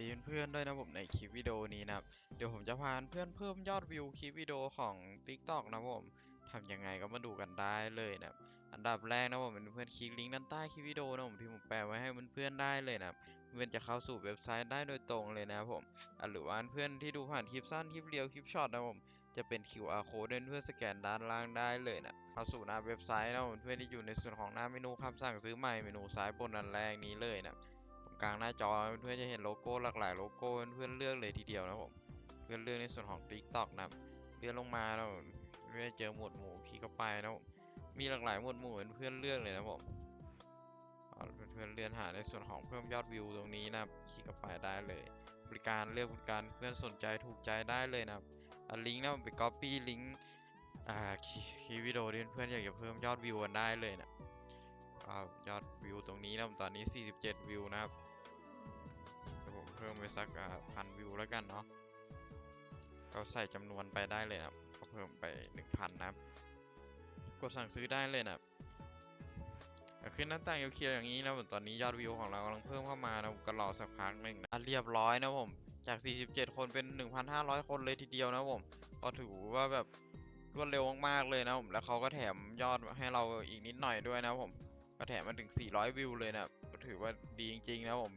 ดีเพื่อนๆด้วยนะผมในคลิปวิดีโอนี้นะครับ เดี๋ยวผมจะพาเพื่อนเพิ่มยอดวิวคลิปวิดีโอของ TikTok นะผมทำยังไงก็มาดูกันได้เลยนะครับอันดับแรกนะผมเป็นเพื่อนคลิกลิงก์ด้านใต้คลิปวิดีโอนะผมที่ผมแปะไว้ให้เพื่อนๆได้เลยนะเพื่อนจะเข้าสู่เว็บไซต์ได้โดยตรงเลยนะครับผมหรือว่าเพื่อนที่ดูผ่านคลิปสั้นคลิปเรียวคลิปช็อตนะผมจะเป็น QR code เพื่อนสแกนด้านล่างได้เลยนะเข้าสู่หน้าเว็บไซต์นะผมเพื่อนที่อยู่ในส่วนของหน้าเมนูคำสั่งซื้อใหม่เมนูซ้ายบนอันแรกนี้เลยนะ กลางหน้าจอเพื่อนจะเห็นโลโก้หลากหลายโลโก้เพื่อนเลือกเลยทีเดียวนะผมเพื่อนเลือกในส่วนของ TikTok นะเลื่อนลงมาแล้วเพื่อนเจอหมวดหมู่คลิกเข้าไปนะผมมีหลากหลายหมวดหมู่เพื่อนเลือกเลยนะผมเพื่อนเลื่อนหาในส่วนของเพิ่มยอดวิวตรงนี้นะคลิกเข้าไปได้เลย บริการเลือกบริการเพื่อนสนใจถูกใจได้เลยนะลิงก์นะผมไป copy ลิงก์อ่าคลิปวิดีโอที่เพื่อนอยากจะเพิ่มยอดวิวกันได้เลยนะ อ่ายอดวิวตรงนี้นะผมตอนนี้ 47 วิวนะครับเดี๋ยวผมเพิ่มไปสักพันวิวแล้วกันเนาะก็ใส่จำนวนไปได้เลยนะก็เพิ่มไป 1,000 นะครับ กดสั่งซื้อได้เลยนะครับอะขึ้นหน้าต่างเขียวๆอย่างนี้นะผมตอนนี้ยอดวิวของเรากำลังเพิ่มเข้ามานะผมก็รอสักพักหนึ่งนะเรียบร้อยนะผมจาก 47 คนเป็น 1,500 คนเลยทีเดียวนะผมก็ถือว่าแบบรวดเร็วมากๆเลยนะผมแล้วเขาก็แถมยอดให้เราอีกนิดหน่อยด้วยนะผม ก็แถมมาถึง 400 วิวเลยนะถือว่าดีจริงๆนะผม